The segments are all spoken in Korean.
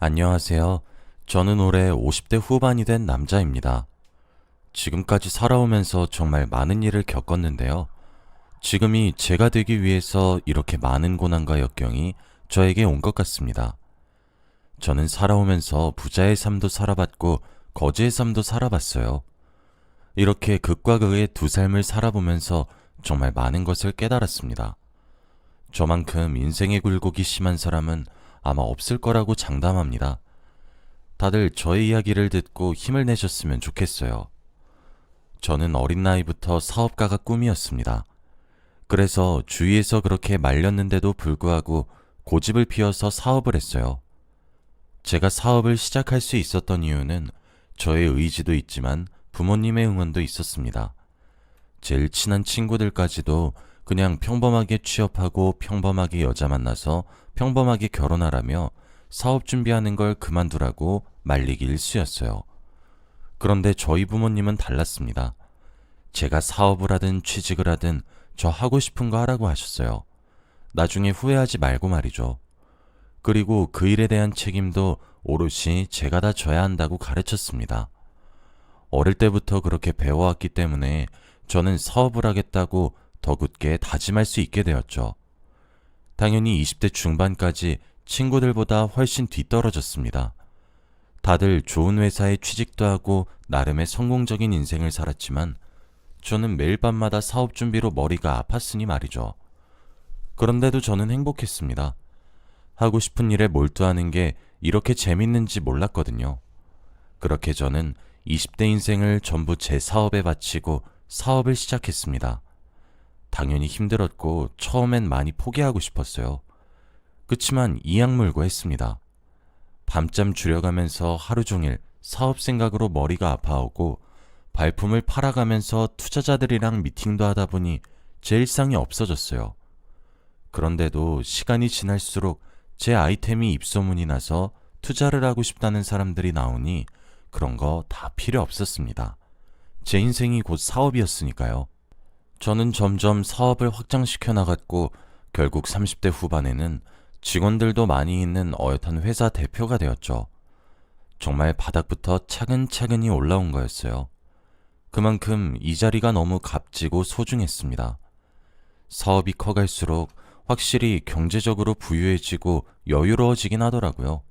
안녕하세요. 저는 올해 50대 후반이 된 남자입니다. 지금까지 살아오면서 정말 많은 일을 겪었는데요. 지금이 제가 되기 위해서 이렇게 많은 고난과 역경이 저에게 온 것 같습니다. 저는 살아오면서 부자의 삶도 살아봤고 거지의 삶도 살아봤어요. 이렇게 극과 극의 두 삶을 살아보면서 정말 많은 것을 깨달았습니다. 저만큼 인생의 굴곡이 심한 사람은 아마 없을 거라고 장담합니다. 다들 저의 이야기를 듣고 힘을 내셨으면 좋겠어요. 저는 어린 나이부터 사업가가 꿈이었습니다. 그래서 주위에서 그렇게 말렸는데도 불구하고 고집을 피워서 사업을 했어요. 제가 사업을 시작할 수 있었던 이유는 저의 의지도 있지만 부모님의 응원도 있었습니다. 제일 친한 친구들까지도 그냥 평범하게 취업하고 평범하게 여자 만나서 평범하게 결혼하라며 사업 준비하는 걸 그만두라고 말리기 일쑤였어요. 그런데 저희 부모님은 달랐습니다. 제가 사업을 하든 취직을 하든 저 하고 싶은 거 하라고 하셨어요. 나중에 후회하지 말고 말이죠. 그리고 그 일에 대한 책임도 오롯이 제가 다 져야 한다고 가르쳤습니다. 어릴 때부터 그렇게 배워왔기 때문에 저는 사업을 하겠다고 더 굳게 다짐할 수 있게 되었죠. 당연히 20대 중반까지 친구들보다 훨씬 뒤떨어졌습니다. 다들 좋은 회사에 취직도 하고 나름의 성공적인 인생을 살았지만 저는 매일 밤마다 사업 준비로 머리가 아팠으니 말이죠. 그런데도 저는 행복했습니다. 하고 싶은 일에 몰두하는 게 이렇게 재밌는지 몰랐거든요. 그렇게 저는 20대 인생을 전부 제 사업에 바치고 사업을 시작했습니다. 당연히 힘들었고 처음엔 많이 포기하고 싶었어요. 그치만 이악물고 했습니다. 밤잠 줄여가면서 하루 종일 사업 생각으로 머리가 아파오고 발품을 팔아가면서 투자자들이랑 미팅도 하다 보니 제 일상이 없어졌어요. 그런데도 시간이 지날수록 제 아이템이 입소문이 나서 투자를 하고 싶다는 사람들이 나오니 그런 거 다 필요 없었습니다. 제 인생이 곧 사업이었으니까요. 저는 점점 사업을 확장시켜 나갔고 결국 30대 후반에는 직원들도 많이 있는 어엿한 회사 대표가 되었죠. 정말 바닥부터 차근차근히 올라온 거였어요. 그만큼 이 자리가 너무 값지고 소중했습니다. 사업이 커갈수록 확실히 경제적으로 부유해지고 여유로워지긴 하더라고요.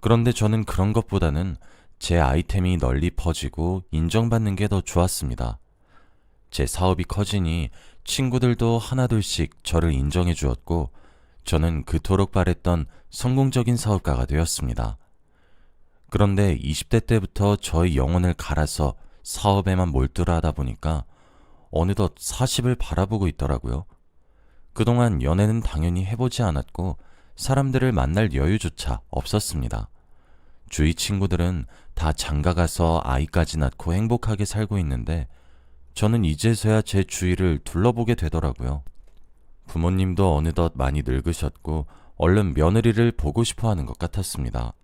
그런데 저는 그런 것보다는 제 아이템이 널리 퍼지고 인정받는 게 더 좋았습니다. 제 사업이 커지니 친구들도 하나둘씩 저를 인정해 주었고 저는 그토록 바랬던 성공적인 사업가가 되었습니다. 그런데 20대 때부터 저의 영혼을 갈아서 사업에만 몰두를 하다 보니까 어느덧 40을 바라보고 있더라고요. 그동안 연애는 당연히 해보지 않았고 사람들을 만날 여유조차 없었습니다. 주위 친구들은 다 장가가서 아이까지 낳고 행복하게 살고 있는데 저는 이제서야 제 주위를 둘러보게 되더라고요. 부모님도 어느덧 많이 늙으셨고 얼른 며느리를 보고 싶어 하는 것 같았습니다.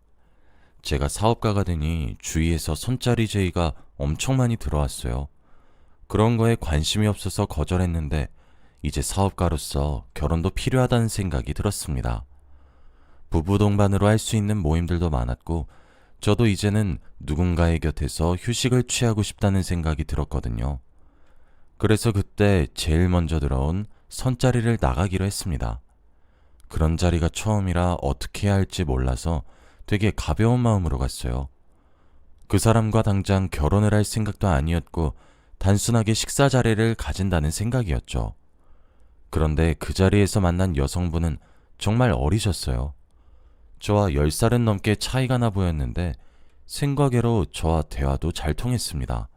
제가 사업가가 되니 주위에서 손자리 제의가 엄청 많이 들어왔어요. 그런 거에 관심이 없어서 거절했는데 이제 사업가로서 결혼도 필요하다는 생각이 들었습니다. 부부 동반으로 할 수 있는 모임들도 많았고 저도 이제는 누군가의 곁에서 휴식을 취하고 싶다는 생각이 들었거든요. 그래서 그때 제일 먼저 들어온 선자리를 나가기로 했습니다. 그런 자리가 처음이라 어떻게 해야 할지 몰라서 되게 가벼운 마음으로 갔어요. 그 사람과 당장 결혼을 할 생각도 아니었고 단순하게 식사 자리를 가진다는 생각이었죠. 그런데 그 자리에서 만난 여성분은 정말 어리셨어요. 저와 10살은 넘게 차이가 나 보였는데 생각외로 저와 대화도 잘 통했습니다.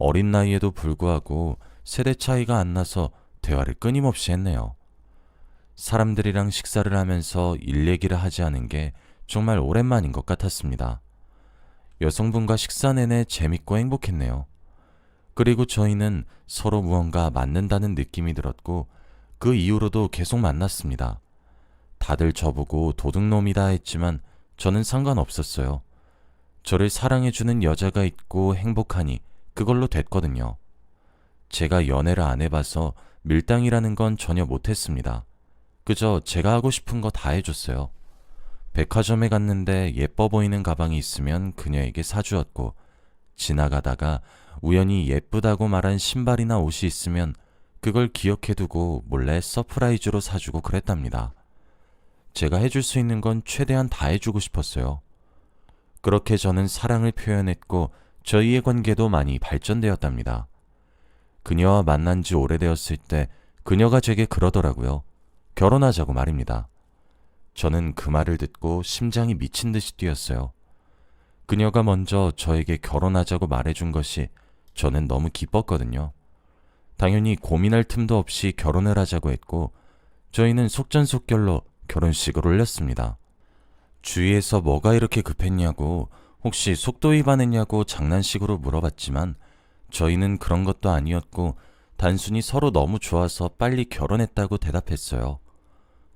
어린 나이에도 불구하고 세대 차이가 안 나서 대화를 끊임없이 했네요. 사람들이랑 식사를 하면서 일 얘기를 하지 않은 게 정말 오랜만인 것 같았습니다. 여성분과 식사 내내 재밌고 행복했네요. 그리고 저희는 서로 무언가 맞는다는 느낌이 들었고 그 이후로도 계속 만났습니다. 다들 저보고 도둑놈이다 했지만 저는 상관없었어요. 저를 사랑해주는 여자가 있고 행복하니 그걸로 됐거든요. 제가 연애를 안 해봐서 밀당이라는 건 전혀 못했습니다. 그저 제가 하고 싶은 거 다 해줬어요. 백화점에 갔는데 예뻐 보이는 가방이 있으면 그녀에게 사주었고, 지나가다가 우연히 예쁘다고 말한 신발이나 옷이 있으면 그걸 기억해두고 몰래 서프라이즈로 사주고 그랬답니다. 제가 해줄 수 있는 건 최대한 다 해주고 싶었어요. 그렇게 저는 사랑을 표현했고 저희의 관계도 많이 발전되었답니다. 그녀와 만난 지 오래되었을 때 그녀가 제게 그러더라고요. 결혼하자고 말입니다. 저는 그 말을 듣고 심장이 미친 듯이 뛰었어요. 그녀가 먼저 저에게 결혼하자고 말해준 것이 저는 너무 기뻤거든요. 당연히 고민할 틈도 없이 결혼을 하자고 했고 저희는 속전속결로 결혼식을 올렸습니다. 주위에서 뭐가 이렇게 급했냐고 혹시 속도 위반했냐고 장난식으로 물어봤지만 저희는 그런 것도 아니었고 단순히 서로 너무 좋아서 빨리 결혼했다고 대답했어요.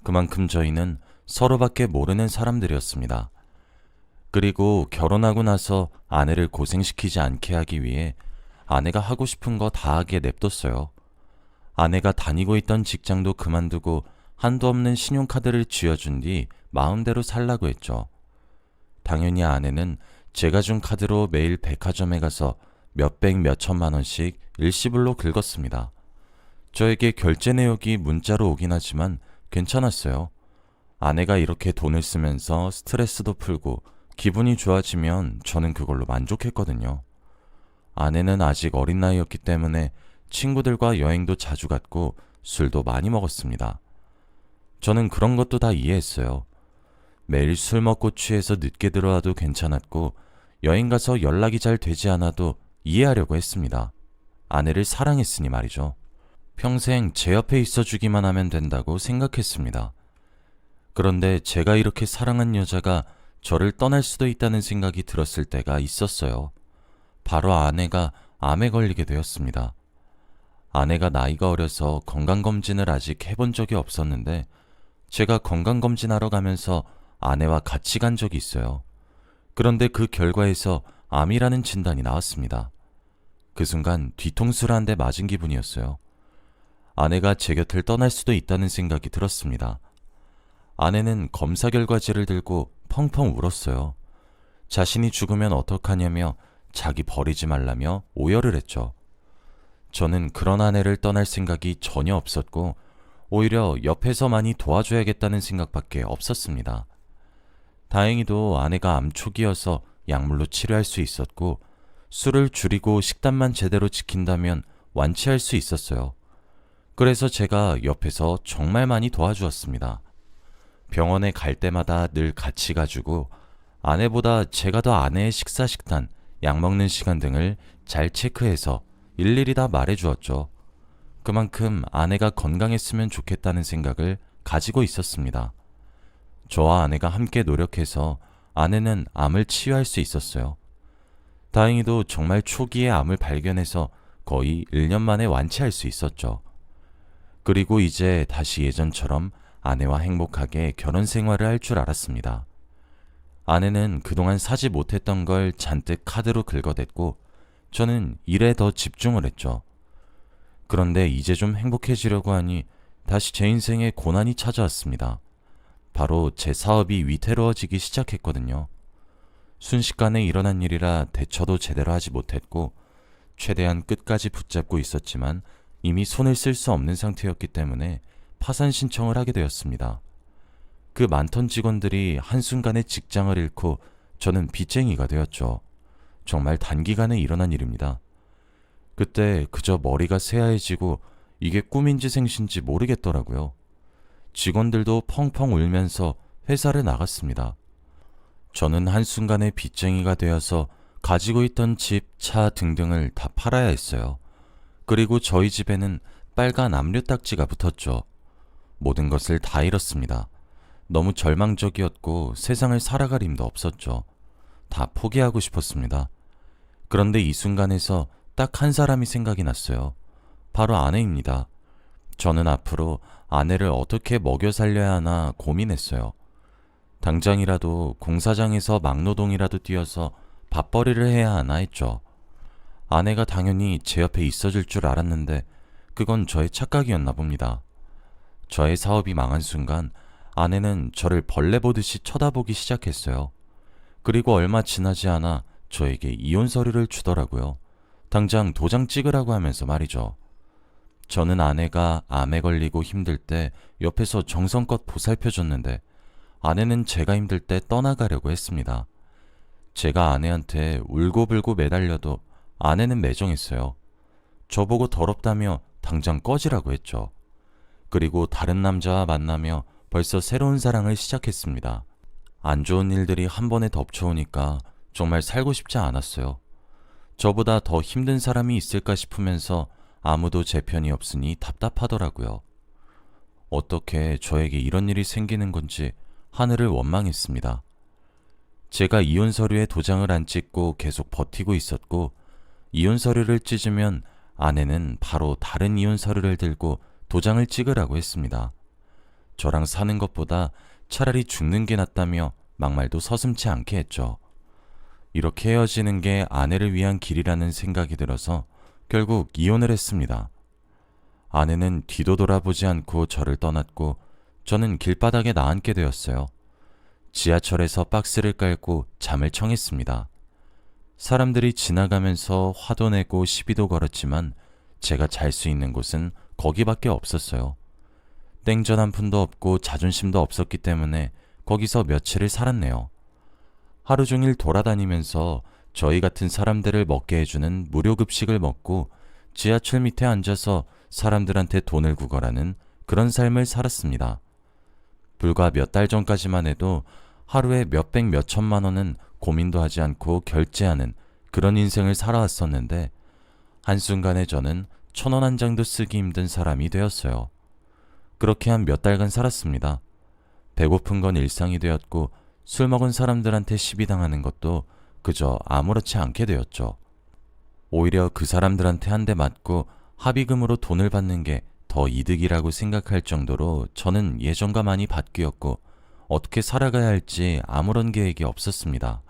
그만큼 저희는 서로밖에 모르는 사람들이었습니다. 그리고 결혼하고 나서 아내를 고생시키지 않게 하기 위해 아내가 하고 싶은 거 다 하게 냅뒀어요. 아내가 다니고 있던 직장도 그만두고 한도 없는 신용카드를 쥐어준 뒤 마음대로 살라고 했죠. 당연히 아내는 제가 준 카드로 매일 백화점에 가서 몇백 몇천만 원씩 일시불로 긁었습니다. 저에게 결제 내역이 문자로 오긴 하지만 괜찮았어요. 아내가 이렇게 돈을 쓰면서 스트레스도 풀고 기분이 좋아지면 저는 그걸로 만족했거든요. 아내는 아직 어린 나이였기 때문에 친구들과 여행도 자주 갔고 술도 많이 먹었습니다. 저는 그런 것도 다 이해했어요. 매일 술 먹고 취해서 늦게 들어와도 괜찮았고 여행 가서 연락이 잘 되지 않아도 이해하려고 했습니다. 아내를 사랑했으니 말이죠. 평생 제 옆에 있어 주기만 하면 된다고 생각했습니다. 그런데 제가 이렇게 사랑한 여자가 저를 떠날 수도 있다는 생각이 들었을 때가 있었어요. 바로 아내가 암에 걸리게 되었습니다. 아내가 나이가 어려서 건강검진을 아직 해본 적이 없었는데 제가 건강검진하러 가면서 아내와 같이 간 적이 있어요. 그런데 그 결과에서 암이라는 진단이 나왔습니다. 그 순간 뒤통수를 한 대 맞은 기분이었어요. 아내가 제 곁을 떠날 수도 있다는 생각이 들었습니다. 아내는 검사 결과지를 들고 펑펑 울었어요. 자신이 죽으면 어떡하냐며 자기 버리지 말라며 오열을 했죠. 저는 그런 아내를 떠날 생각이 전혀 없었고 오히려 옆에서 많이 도와줘야겠다는 생각밖에 없었습니다. 다행히도 아내가 암 초기여서 약물로 치료할 수 있었고 술을 줄이고 식단만 제대로 지킨다면 완치할 수 있었어요. 그래서 제가 옆에서 정말 많이 도와주었습니다. 병원에 갈 때마다 늘 같이 가주고 아내보다 제가 더 아내의 식사 식단, 약 먹는 시간 등을 잘 체크해서 일일이 다 말해 주었죠. 그만큼 아내가 건강했으면 좋겠다는 생각을 가지고 있었습니다. 저와 아내가 함께 노력해서 아내는 암을 치유할 수 있었어요. 다행히도 정말 초기에 암을 발견해서 거의 1년 만에 완치할 수 있었죠. 그리고 이제 다시 예전처럼 아내와 행복하게 결혼 생활을 할 줄 알았습니다. 아내는 그동안 사지 못했던 걸 잔뜩 카드로 긁어댔고 저는 일에 더 집중을 했죠. 그런데 이제 좀 행복해지려고 하니 다시 제 인생에 고난이 찾아왔습니다. 바로 제 사업이 위태로워지기 시작했거든요. 순식간에 일어난 일이라 대처도 제대로 하지 못했고 최대한 끝까지 붙잡고 있었지만 이미 손을 쓸 수 없는 상태였기 때문에 파산 신청을 하게 되었습니다. 그 많던 직원들이 한순간에 직장을 잃고 저는 빚쟁이가 되었죠. 정말 단기간에 일어난 일입니다. 그때 그저 머리가 새하얘지고 이게 꿈인지 생신지 모르겠더라고요. 직원들도 펑펑 울면서 회사를 나갔습니다. 저는 한순간에 빚쟁이가 되어서 가지고 있던 집, 차 등등을 다 팔아야 했어요. 그리고 저희 집에는 빨간 압류 딱지가 붙었죠. 모든 것을 다 잃었습니다. 너무 절망적이었고 세상을 살아갈 힘도 없었죠. 다 포기하고 싶었습니다. 그런데 이 순간에서 딱 한 사람이 생각이 났어요. 바로 아내입니다. 저는 앞으로 아내를 어떻게 먹여 살려야 하나 고민했어요. 당장이라도 공사장에서 막노동이라도 뛰어서 밥벌이를 해야 하나 했죠. 아내가 당연히 제 옆에 있어줄 줄 알았는데 그건 저의 착각이었나 봅니다. 저의 사업이 망한 순간 아내는 저를 벌레 보듯이 쳐다보기 시작했어요. 그리고 얼마 지나지 않아 저에게 이혼 서류를 주더라고요. 당장 도장 찍으라고 하면서 말이죠. 저는 아내가 암에 걸리고 힘들 때 옆에서 정성껏 보살펴줬는데 아내는 제가 힘들 때 떠나가려고 했습니다. 제가 아내한테 울고불고 매달려도 아내는 매정했어요. 저보고 더럽다며 당장 꺼지라고 했죠. 그리고 다른 남자와 만나며 벌써 새로운 사랑을 시작했습니다. 안 좋은 일들이 한 번에 덮쳐오니까 정말 살고 싶지 않았어요. 저보다 더 힘든 사람이 있을까 싶으면서 아무도 제 편이 없으니 답답하더라고요. 어떻게 저에게 이런 일이 생기는 건지 하늘을 원망했습니다. 제가 이혼 서류에 도장을 안 찍고 계속 버티고 있었고, 이혼 서류를 찢으면 아내는 바로 다른 이혼 서류를 들고 도장을 찍으라고 했습니다. 저랑 사는 것보다 차라리 죽는 게 낫다며 막말도 서슴치 않게 했죠. 이렇게 헤어지는 게 아내를 위한 길이라는 생각이 들어서 결국 이혼을 했습니다. 아내는 뒤도 돌아보지 않고 저를 떠났고 저는 길바닥에 나앉게 되었어요. 지하철에서 박스를 깔고 잠을 청했습니다. 사람들이 지나가면서 화도 내고 시비도 걸었지만 제가 잘 수 있는 곳은 거기밖에 없었어요. 땡전 한 푼도 없고 자존심도 없었기 때문에 거기서 며칠을 살았네요. 하루 종일 돌아다니면서 저희 같은 사람들을 먹게 해주는 무료 급식을 먹고 지하철 밑에 앉아서 사람들한테 돈을 구걸하는 그런 삶을 살았습니다. 불과 몇 달 전까지만 해도 하루에 몇백 몇천만 원은 고민도 하지 않고 결제하는 그런 인생을 살아왔었는데 한순간에 저는 천 원 한 장도 쓰기 힘든 사람이 되었어요. 그렇게 한 몇 달간 살았습니다. 배고픈 건 일상이 되었고 술 먹은 사람들한테 시비 당하는 것도 그저 아무렇지 않게 되었죠. 오히려 그 사람들한테 한 대 맞고 합의금으로 돈을 받는 게 더 이득이라고 생각할 정도로 저는 예전과 많이 바뀌었고 어떻게 살아가야 할지 아무런 계획이 없었습니다.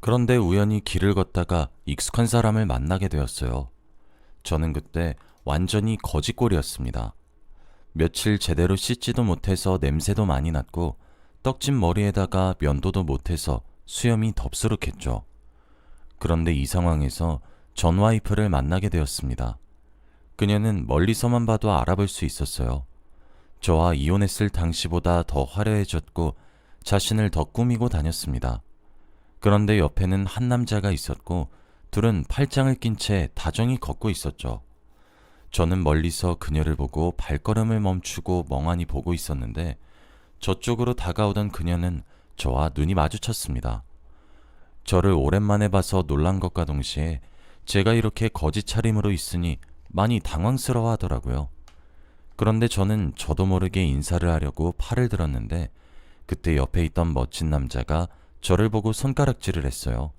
그런데 우연히 길을 걷다가 익숙한 사람을 만나게 되었어요. 저는 그때 완전히 거지꼴이었습니다. 며칠 제대로 씻지도 못해서 냄새도 많이 났고 떡진 머리에다가 면도도 못해서 수염이 덥수룩했죠. 그런데 이 상황에서 전 와이프를 만나게 되었습니다. 그녀는 멀리서만 봐도 알아볼 수 있었어요. 저와 이혼했을 당시보다 더 화려해졌고 자신을 더 꾸미고 다녔습니다. 그런데 옆에는 한 남자가 있었고 둘은 팔짱을 낀 채 다정히 걷고 있었죠. 저는 멀리서 그녀를 보고 발걸음을 멈추고 멍하니 보고 있었는데 저쪽으로 다가오던 그녀는 저와 눈이 마주쳤습니다. 저를 오랜만에 봐서 놀란 것과 동시에 제가 이렇게 거짓 차림으로 있으니 많이 당황스러워 하더라고요. 그런데 저는 저도 모르게 인사를 하려고 팔을 들었는데 그때 옆에 있던 멋진 남자가 저를 보고 손가락질을 했어요.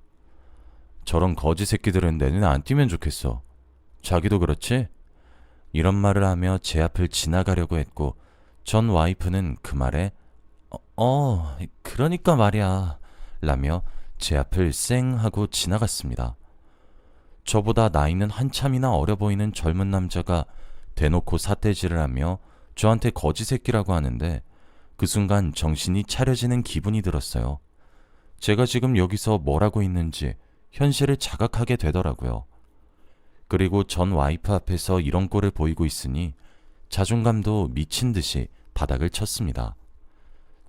저런 거지 새끼들은 내 눈에 안 띄면 좋겠어. 자기도 그렇지? 이런 말을 하며 제 앞을 지나가려고 했고 전 와이프는 그 말에 어, 어 그러니까 말이야 라며 제 앞을 쌩 하고 지나갔습니다. 저보다 나이는 한참이나 어려 보이는 젊은 남자가 대놓고 사태질을 하며 저한테 거지 새끼라고 하는데 그 순간 정신이 차려지는 기분이 들었어요. 제가 지금 여기서 뭘 하고 있는지 현실을 자각하게 되더라고요. 그리고 전 와이프 앞에서 이런 꼴을 보이고 있으니 자존감도 미친 듯이 바닥을 쳤습니다.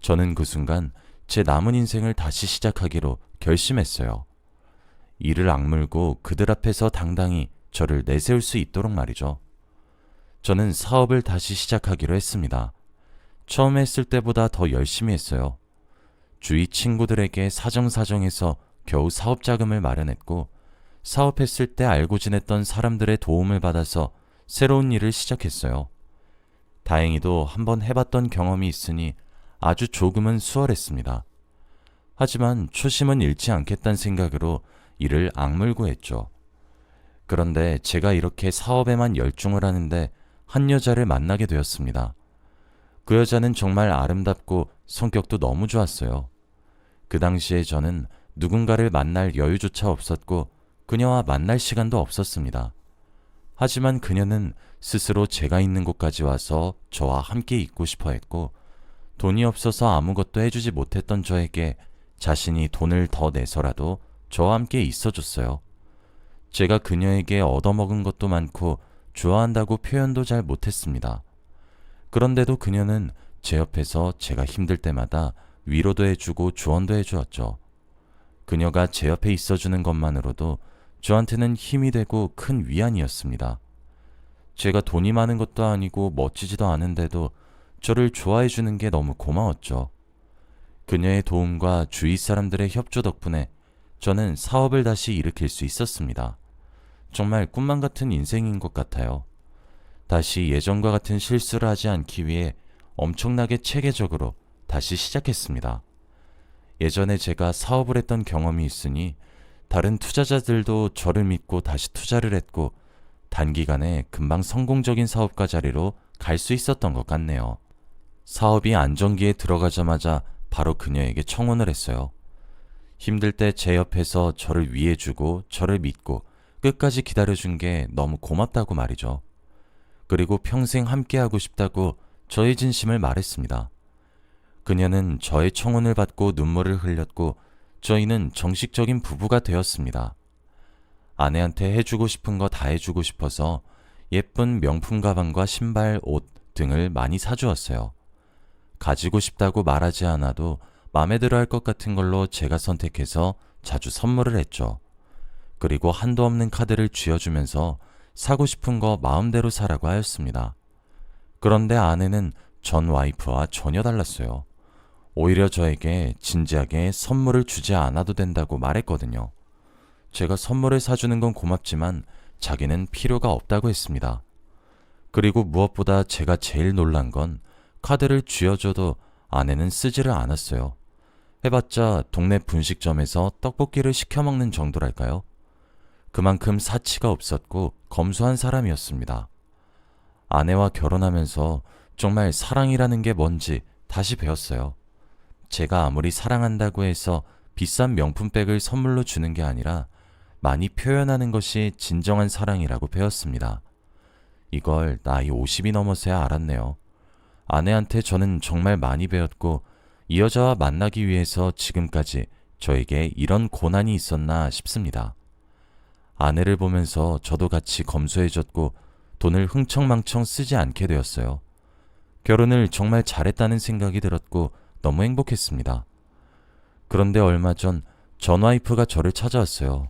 저는 그 순간 제 남은 인생을 다시 시작하기로 결심했어요. 이를 악물고 그들 앞에서 당당히 저를 내세울 수 있도록 말이죠. 저는 사업을 다시 시작하기로 했습니다. 처음 했을 때보다 더 열심히 했어요. 주위 친구들에게 사정사정해서 겨우 사업 자금을 마련했고, 사업했을 때 알고 지냈던 사람들의 도움을 받아서 새로운 일을 시작했어요. 다행히도 한번 해봤던 경험이 있으니 아주 조금은 수월했습니다. 하지만 초심은 잃지 않겠다는 생각으로 이를 악물고 했죠. 그런데 제가 이렇게 사업에만 열중을 하는데 한 여자를 만나게 되었습니다. 그 여자는 정말 아름답고 성격도 너무 좋았어요. 그 당시에 저는 누군가를 만날 여유조차 없었고 그녀와 만날 시간도 없었습니다. 하지만 그녀는 스스로 제가 있는 곳까지 와서 저와 함께 있고 싶어 했고 돈이 없어서 아무것도 해주지 못했던 저에게 자신이 돈을 더 내서라도 저와 함께 있어줬어요. 제가 그녀에게 얻어먹은 것도 많고 좋아한다고 표현도 잘 못했습니다. 그런데도 그녀는 제 옆에서 제가 힘들 때마다 위로도 해주고 조언도 해주었죠. 그녀가 제 옆에 있어주는 것만으로도 저한테는 힘이 되고 큰 위안이었습니다. 제가 돈이 많은 것도 아니고 멋지지도 않은데도 저를 좋아해 주는 게 너무 고마웠죠. 그녀의 도움과 주위 사람들의 협조 덕분에 저는 사업을 다시 일으킬 수 있었습니다. 정말 꿈만 같은 인생인 것 같아요. 다시 예전과 같은 실수를 하지 않기 위해 엄청나게 체계적으로 다시 시작했습니다. 예전에 제가 사업을 했던 경험이 있으니 다른 투자자들도 저를 믿고 다시 투자를 했고 단기간에 금방 성공적인 사업가 자리로 갈 수 있었던 것 같네요. 사업이 안정기에 들어가자마자 바로 그녀에게 청혼을 했어요. 힘들 때 제 옆에서 저를 위해주고 저를 믿고 끝까지 기다려준 게 너무 고맙다고 말이죠. 그리고 평생 함께하고 싶다고 저의 진심을 말했습니다. 그녀는 저의 청혼을 받고 눈물을 흘렸고 저희는 정식적인 부부가 되었습니다. 아내한테 해주고 싶은 거 다 해주고 싶어서 예쁜 명품 가방과 신발, 옷 등을 많이 사주었어요. 가지고 싶다고 말하지 않아도 마음에 들어 할 것 같은 걸로 제가 선택해서 자주 선물을 했죠. 그리고 한도 없는 카드를 쥐어주면서 사고 싶은 거 마음대로 사라고 하였습니다. 그런데 아내는 전 와이프와 전혀 달랐어요. 오히려 저에게 진지하게 선물을 주지 않아도 된다고 말했거든요. 제가 선물을 사주는 건 고맙지만 자기는 필요가 없다고 했습니다. 그리고 무엇보다 제가 제일 놀란 건 카드를 쥐어줘도 아내는 쓰지를 않았어요. 해봤자 동네 분식점에서 떡볶이를 시켜 먹는 정도랄까요? 그만큼 사치가 없었고 검소한 사람이었습니다. 아내와 결혼하면서 정말 사랑이라는 게 뭔지 다시 배웠어요. 제가 아무리 사랑한다고 해서 비싼 명품백을 선물로 주는 게 아니라 많이 표현하는 것이 진정한 사랑이라고 배웠습니다. 이걸 나이 50이 넘어서야 알았네요. 아내한테 저는 정말 많이 배웠고 이 여자와 만나기 위해서 지금까지 저에게 이런 고난이 있었나 싶습니다. 아내를 보면서 저도 같이 검소해졌고 돈을 흥청망청 쓰지 않게 되었어요. 결혼을 정말 잘했다는 생각이 들었고 너무 행복했습니다. 그런데 얼마 전 전 와이프가 저를 찾아왔어요.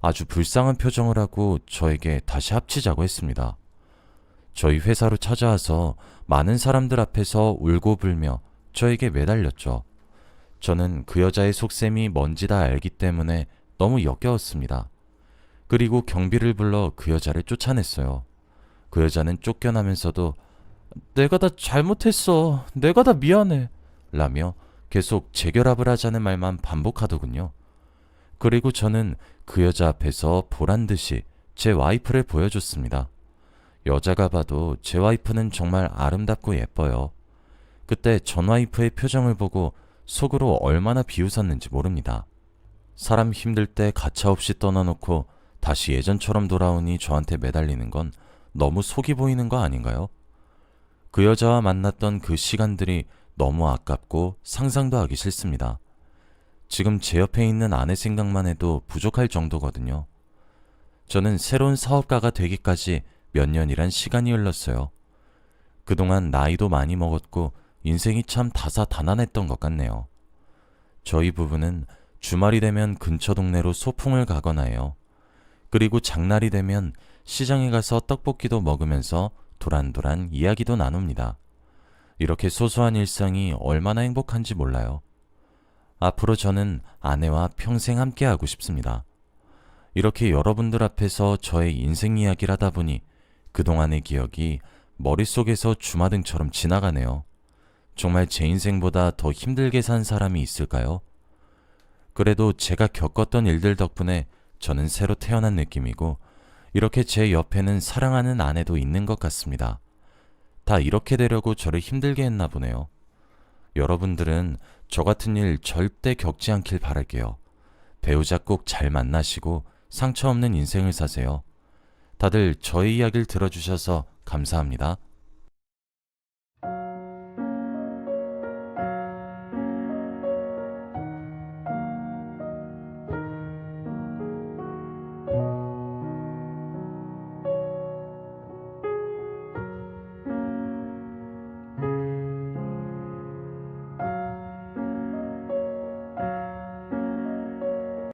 아주 불쌍한 표정을 하고 저에게 다시 합치자고 했습니다. 저희 회사로 찾아와서 많은 사람들 앞에서 울고 불며 저에게 매달렸죠. 저는 그 여자의 속셈이 뭔지 다 알기 때문에 너무 역겨웠습니다. 그리고 경비를 불러 그 여자를 쫓아냈어요. 그 여자는 쫓겨나면서도 내가 다 잘못했어. 내가 다 미안해. 라며 계속 재결합을 하자는 말만 반복하더군요. 그리고 저는 그 여자 앞에서 보란 듯이 제 와이프를 보여줬습니다. 여자가 봐도 제 와이프는 정말 아름답고 예뻐요. 그때 전 와이프의 표정을 보고 속으로 얼마나 비웃었는지 모릅니다. 사람 힘들 때 가차없이 떠나놓고 다시 예전처럼 돌아오니 저한테 매달리는 건 너무 속이 보이는 거 아닌가요? 그 여자와 만났던 그 시간들이 너무 아깝고 상상도 하기 싫습니다. 지금 제 옆에 있는 아내 생각만 해도 부족할 정도거든요. 저는 새로운 사업가가 되기까지 몇 년이란 시간이 흘렀어요. 그동안 나이도 많이 먹었고 인생이 참 다사다난했던 것 같네요. 저희 부부는 주말이 되면 근처 동네로 소풍을 가거나 해요. 그리고 장날이 되면 시장에 가서 떡볶이도 먹으면서 도란도란 이야기도 나눕니다. 이렇게 소소한 일상이 얼마나 행복한지 몰라요. 앞으로 저는 아내와 평생 함께하고 싶습니다. 이렇게 여러분들 앞에서 저의 인생 이야기를 하다 보니 그동안의 기억이 머릿속에서 주마등처럼 지나가네요. 정말 제 인생보다 더 힘들게 산 사람이 있을까요? 그래도 제가 겪었던 일들 덕분에 저는 새로 태어난 느낌이고 이렇게 제 옆에는 사랑하는 아내도 있는 것 같습니다. 다 이렇게 되려고 저를 힘들게 했나 보네요. 여러분들은 저 같은 일 절대 겪지 않길 바랄게요. 배우자 꼭 잘 만나시고 상처 없는 인생을 사세요. 다들 저의 이야기를 들어주셔서 감사합니다.